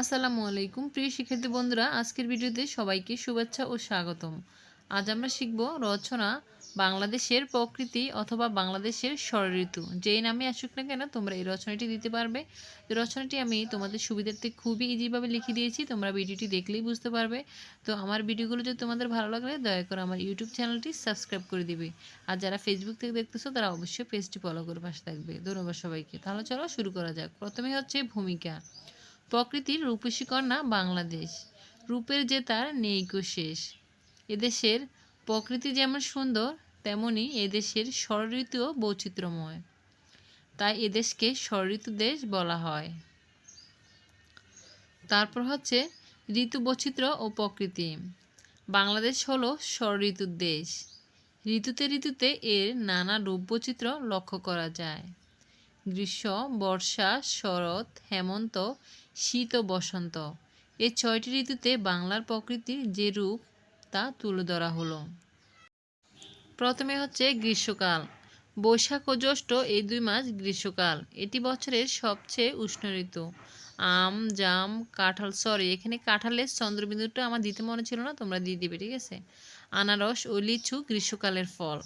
আসসালামু আলাইকুম, প্রিয় শিক্ষার্থী বন্ধুরা, আজকের ভিডিওতে সবাইকে শুভেচ্ছা ও স্বাগতম। আজ আমরা শিখব রচনা বাংলাদেশের প্রকৃতি অথবা বাংলাদেশের ষড়ঋতু যেই নামে আসুক না কেন, তোমরা এই রচনাটি দিতে পারবে। রচনাটি আমি তোমাদের সুবিধার্থে খুবই ইজিভাবে লিখে দিয়েছি, তোমরা ভিডিওটি দেখলেই বুঝতে পারবে। তো আমার ভিডিওগুলো যদি তোমাদের ভালো লাগলে দয়া করে আমার ইউটিউব চ্যানেলটি সাবস্ক্রাইব করে দিবে। আর যারা ফেসবুক থেকে দেখতেছো, তারা অবশ্যই পেজটি ফলো করে পাশে থাকবে। ধন্যবাদ সবাইকে। তাহলে চলো শুরু করা যাক। প্রথমে হচ্ছে ভূমিকা। প্রকৃতির রূপসী কন্যা বাংলাদেশ। রূপের যে তার নেইকো শেষ। এদেশের প্রকৃতি যেমন সুন্দর, তেমনি এদেশের ষড়ঋতুও বৈচিত্র্যময়। তাই এদেশকে ষড়ঋতু দেশ বলা হয়। তারপর হচ্ছে ঋতু বৈচিত্র্য ও প্রকৃতি। বাংলাদেশ হলো ষড়ঋতুর দেশ। ঋতুতে ঋতুতে এর নানা রূপ বৈচিত্র্য লক্ষ্য করা যায়। গ্রীষ্ম, বর্ষা, শরৎ, হেমন্ত, শীত ও বসন্ত। এই ছয়টি ঋতুতে বাংলার প্রকৃতির যে রূপ, তা তুলে ধরা হলো। প্রথমে হচ্ছে গ্রীষ্মকাল। বৈশাখ ও জ্যৈষ্ঠ এই দুই মাস গ্রীষ্মকাল। এটি বছরের সবচেয়ে উষ্ণ ঋতু। আম, জাম, কাঁঠাল, সরি, এখানে কাঁঠালের চন্দ্রবিন্দুটা আমার দিতে মনে ছিল না, তোমরা দিয়ে দিবে, ঠিক আছে? আনারস ও লিচু গ্রীষ্মকালের ফল।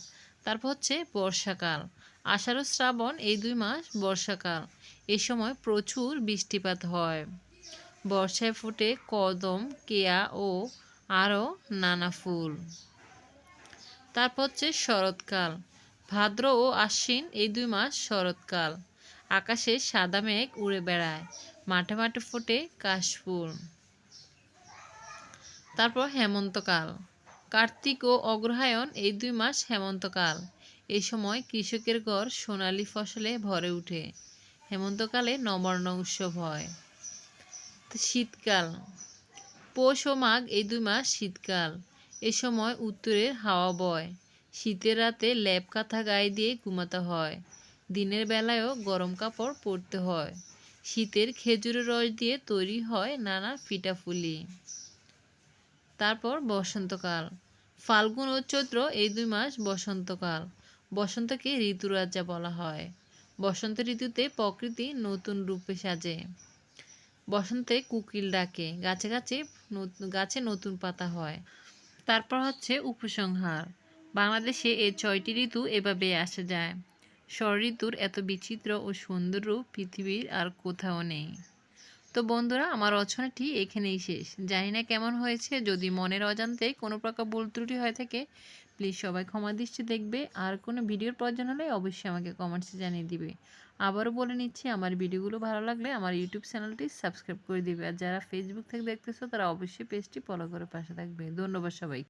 তারপর হচ্ছে বর্ষাকাল। আষাঢ় শ্রাবণ এই দুই মাস বর্ষাকাল। এ সময় প্রচুর বৃষ্টিপাত হয়। বর্ষায় ফোটে কদম, কেয়া ও আরও নানা ফুল। তারপর হচ্ছে শরৎকাল। ভাদ্র ও আশ্বিন এই দুই মাস শরৎকাল। আকাশে সাদা মেঘ উড়ে বেড়ায়। মাঠে মাঠে ফোটে কাশফুল তারপর হেমন্তকাল। কার্তিক ও অগ্রহায়ণ এই দুই মাস হেমন্তকাল। এই সময় কৃষকের ঘর সোনালি ফসলে ভরে ওঠে হেমন্তকালে নবান্ন উৎসব হয়। শীতকাল। পৌষ ও মাঘ এই দুই মাস শীতকাল। এ সময় উত্তরের হাওয়া বয়। শীতের রাতে ল্যাপ কাঁথা গায়ে দিয়ে ঘুমাতে হয়। দিনের বেলায়ও গরম কাপড় পরতে হয়। শীতের খেজুরের রস দিয়ে তৈরি হয় নানা পিঠাফুলি তারপর বসন্তকাল। ফাল্গুন ও চৈত্র এই দুই মাস বসন্তকাল। বসন্তকে ঋতুরাজা বলা হয়। বসন্ত ঋতুতে প্রকৃতি নতুন রূপে সাজে। বসন্তে কুকিল ডাকে, গাছে গাছে গাছে নতুন পাতা হয়। তারপর হচ্ছে উপসংহার। বাংলাদেশে এই ছয়টি ঋতু এভাবে আসা যায়। ঋতুর এত বিচিত্র ও সুন্দর রূপ পৃথিবীর আর কোথাও নেই। তো বন্ধুরা, আমার রচনাটি এখানেই শেষ। জানি না কেমন হয়েছে, যদি মনের অজান্তে কোনো প্রকার ভুল ত্রুটি হয়ে থাকে প্লিজ সবাই ক্ষমা দৃষ্টি দেখবে। আর কোনো ভিডিওর প্রয়োজন হলে অবশ্যই আমাকে কমেন্টসে জানিয়ে দিবে। আবারও বলে নিচ্ছি, আমার ভিডিওগুলো ভালো লাগলে আমার ইউটিউব চ্যানেলটি সাবস্ক্রাইব করে দিবে। আর যারা ফেসবুক থেকে দেখতেছো, তারা অবশ্যই পেজটি ফলো করে পাশে থাকবে। ধন্যবাদ সবাই